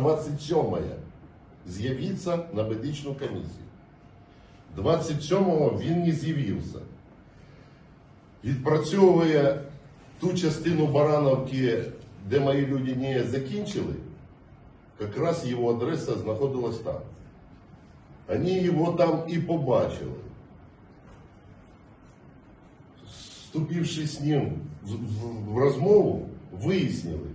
27 з'явиться на медичну комісію. 27-го він не з'явився. Відпрацьовує ту частину Барановки, де мої люди не закінчили, якраз його адреса знаходилась там. Вони його там і побачили. Вступивши з ним в розмову, вияснили,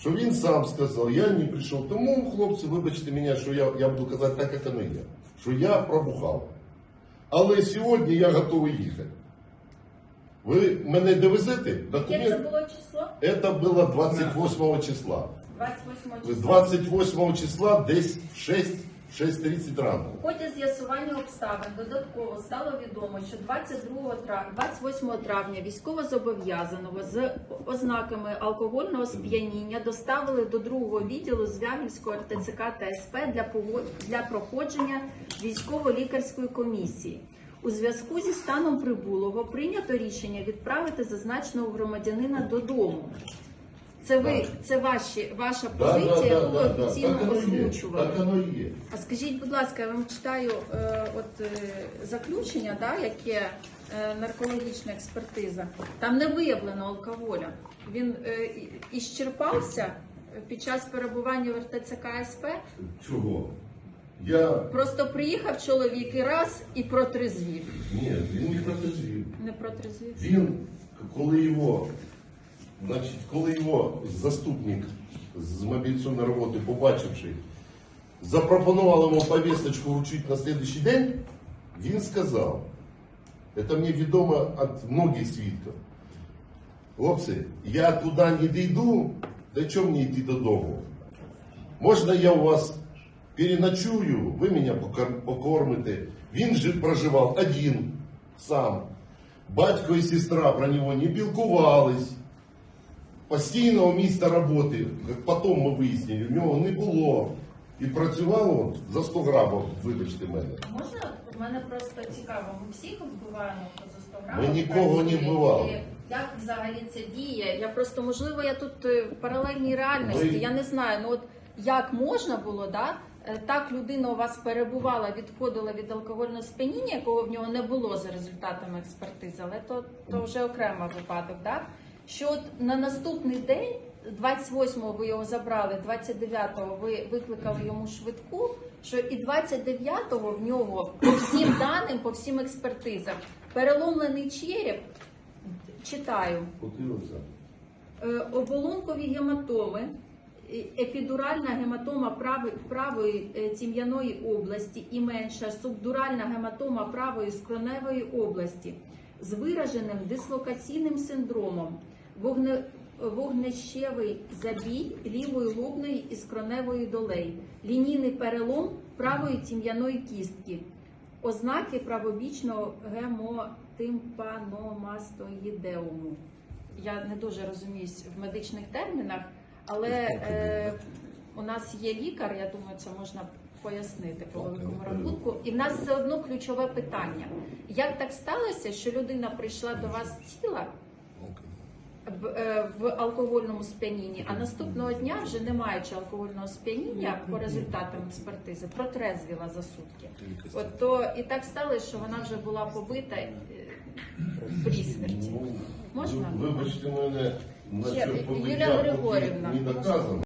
що він сам сказав, я не прийшов. Тому, хлопці, вибачте мене, що я, я буду казати так, як воно є, що я пробухав. Але сьогодні я готовий їхати. Ви мене довезете? Яке це було число? Це було 28 числа. 28 З числа. 28 числа десь в 6, 6.30 ранку. В ході з'ясування обставин додатково стало відомо, що 22 травня, 28 травня військовозобов'язаного з ознаками алкогольного сп'яніння доставили до другого відділу Звягільського РТЦК та СП для, пого- для проходження військово-лікарської комісії. У зв'язку зі станом прибулого прийнято рішення відправити зазначеного громадянина додому. Це ви, це ваші, ваша позиція, яку ви офіційно Так воно є. озвучували. Так воно і є. А скажіть, будь ласка, я вам читаю е, от е, заключення, да, яке е, наркологічна експертиза. Там не виявлено алкоголя. Він е, і- іщерпався під час перебування в РТЦК СП. Чого? Я. Просто приїхав чоловік і раз і протрезвів. Ні, він не протезів. Не протрезвів. Він, коли його, значить, коли його заступник з мобілізаційної роботи, побачивши, запропонував йому повісточку вручити на слідуючий день, він сказав, це мені відомо від многих свідків. Хлопці, я туди не дійду, до чого мені йти додому? Можна я у вас переночую, ви мене покормите. Він же проживав один сам. Батько і сестра про нього не пілкувались. Постійного місця роботи, як потім ми вияснили, у нього не було. І працював он за 100 грамів, вибачте мене. Можна? У мене просто цікаво, ми всіх вбиваємо поза 100 Ми нікого не вбивали. Як взагалі це діє? Я просто, можливо, я тут е, в паралельній реальності, Ви- я не знаю. Ну от як можна було, да? е, Так людина у вас перебувала, відходила від алкогольного сп'яніння, якого в нього не було за результатами експертизи, але то, то вже окремий випадок, да? Що от на наступний день, 28-го ви його забрали, 29-го ви викликали йому швидку, що і 29-го в нього по всім даним, по всім експертизам, переломлений череп, читаю, Е, оболонкові гематоми, е, епідуральна гематома прави- правої е, тім'яної області і менша субдуральна гематома правої скроневої області з вираженим дислокаційним синдромом, вогне, вогнещевий забій лівої лобної і скроневої долей, лінійний перелом правої тім'яної кістки, ознаки правобічного гемотимпаномастоїдеуму. Я не дуже розуміюсь в медичних термінах, але е, у нас є лікар, я думаю, це можна пояснити по великому рахунку. І в нас все одно ключове питання. Як так сталося, що людина прийшла до вас ціла в, е, в алкогольному сп'янінні, а наступного дня, вже не маючи алкогольного сп'яніння по результатам експертизи, протрезвіла за сутки. От то і так сталося, що вона вже була побита е, при смерті. Ну, Можна? Вибачте мене, Ще, насчет Юлія Григорівна.